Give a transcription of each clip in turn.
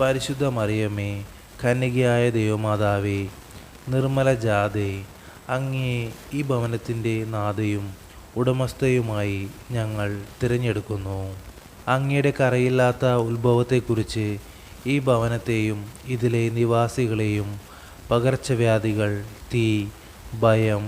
പരിശുദ്ധ മറിയമ്മേ കന്യകയായ ദൈവമാതാവേ നിർമ്മല ജാതേ അങ്ങേ ഈ ഭവനത്തിന്റെ നാഥയും ഉടമസ്ഥയുമായി ഞങ്ങൾ തിരഞ്ഞെടുക്കുന്നു. അങ്ങയുടെ കറയില്ലാത്ത ഉത്ഭവത്തെക്കുറിച്ച് ഈ ഭവനത്തെയും ഇതിലെ നിവാസികളെയും പകർച്ചവ്യാധികൾ തീ ഭയം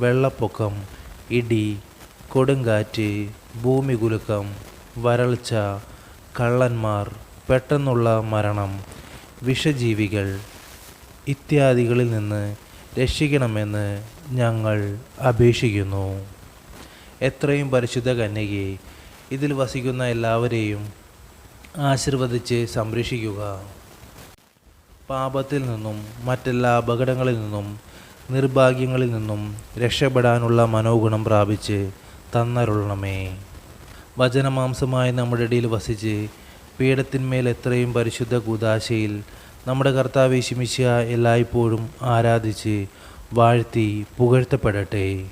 വെള്ളപ്പൊക്കം ഇടി കൊടുങ്കാറ്റ് ഭൂമികുലുക്കം വരൾച്ച കള്ളന്മാർ പെട്ടെന്നുള്ള മരണം വിഷജീവികൾ ഇത്യാദികളിൽ നിന്ന് രക്ഷിക്കണമെന്ന് ഞങ്ങൾ അപേക്ഷിക്കുന്നു. എത്രയും പരിശുദ്ധ കന്യകയെ ഇതിൽ വസിക്കുന്ന എല്ലാവരെയും ആശീർവദിച്ച് സംരക്ഷിക്കുക. പാപത്തിൽ നിന്നും മറ്റെല്ലാ അപകടങ്ങളിൽ നിന്നും നിർഭാഗ്യങ്ങളിൽ നിന്നും രക്ഷപ്പെടാനുള്ള മനോഗുണം പ്രാപിച്ച് തന്നരുളണമേ. വചനമാംസമായി നമ്മുടെ ഇടയിൽ വസിച്ച് പീഠത്തിന്മേൽ എത്രയും പരിശുദ്ധ കൂതാശയിൽ നമ്മുടെ കർത്താവ് ശിമിശ എല്ലായ്പ്പോഴും ആരാധിച്ച് വാഴ്ത്തി പുകഴ്ത്തപ്പെടട്ടെ.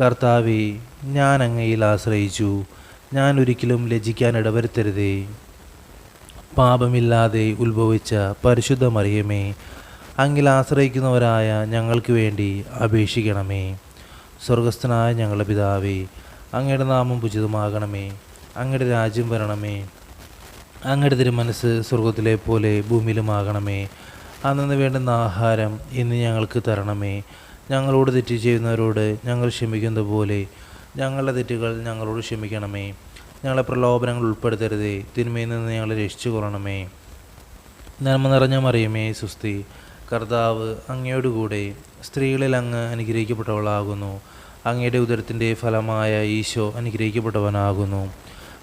കർത്താവെ ഞാൻ അങ്ങയിൽ ആശ്രയിച്ചു. ഞാൻ ഒരിക്കലും ലജ്ജിക്കാൻ ഇടവരുത്തരുതേ. പാപമില്ലാതെ ഉത്ഭവിച്ച പരിശുദ്ധ മറിയമേ അങ്ങിൽ ആശ്രയിക്കുന്നവരായ ഞങ്ങൾക്ക് വേണ്ടി അപേക്ഷിക്കണമേ. സ്വർഗസ്ഥനായ ഞങ്ങളുടെ പിതാവേ അങ്ങയുടെ നാമം ഉചിതമാകണമേ. അങ്ങയുടെ രാജ്യം വരണമേ. അങ്ങയുടെ തിരുമനസ് സ്വർഗത്തിലെ പോലെ ഭൂമിയിലുമാകണമേ. അന്നു വേണ്ടുന്ന ആഹാരം ഇന്ന് ഞങ്ങൾക്ക് തരണമേ. ഞങ്ങളോട് തെറ്റ് ചെയ്യുന്നവരോട് ഞങ്ങൾ ക്ഷമിക്കുന്ന പോലെ ഞങ്ങളുടെ തെറ്റുകൾ ഞങ്ങളോട് ക്ഷമിക്കണമേ. ഞങ്ങളെ പ്രലോഭനങ്ങൾ ഉൾപ്പെടുത്തരുതേ. തിന്മയിൽ നിന്ന് ഞങ്ങളെ രക്ഷിച്ചു കൊള്ളണമേ. നന്മ നിറഞ്ഞ മറിയമേ സുസ്തി. കർത്താവ് അങ്ങയോടുകൂടെ സ്ത്രീകളിൽ അങ്ങ് അനുഗ്രഹിക്കപ്പെട്ടവളാകുന്നു. അങ്ങയുടെ ഉദരത്തിന്റെ ഫലമായ ഈശോ അനുഗ്രഹിക്കപ്പെട്ടവനാകുന്നു.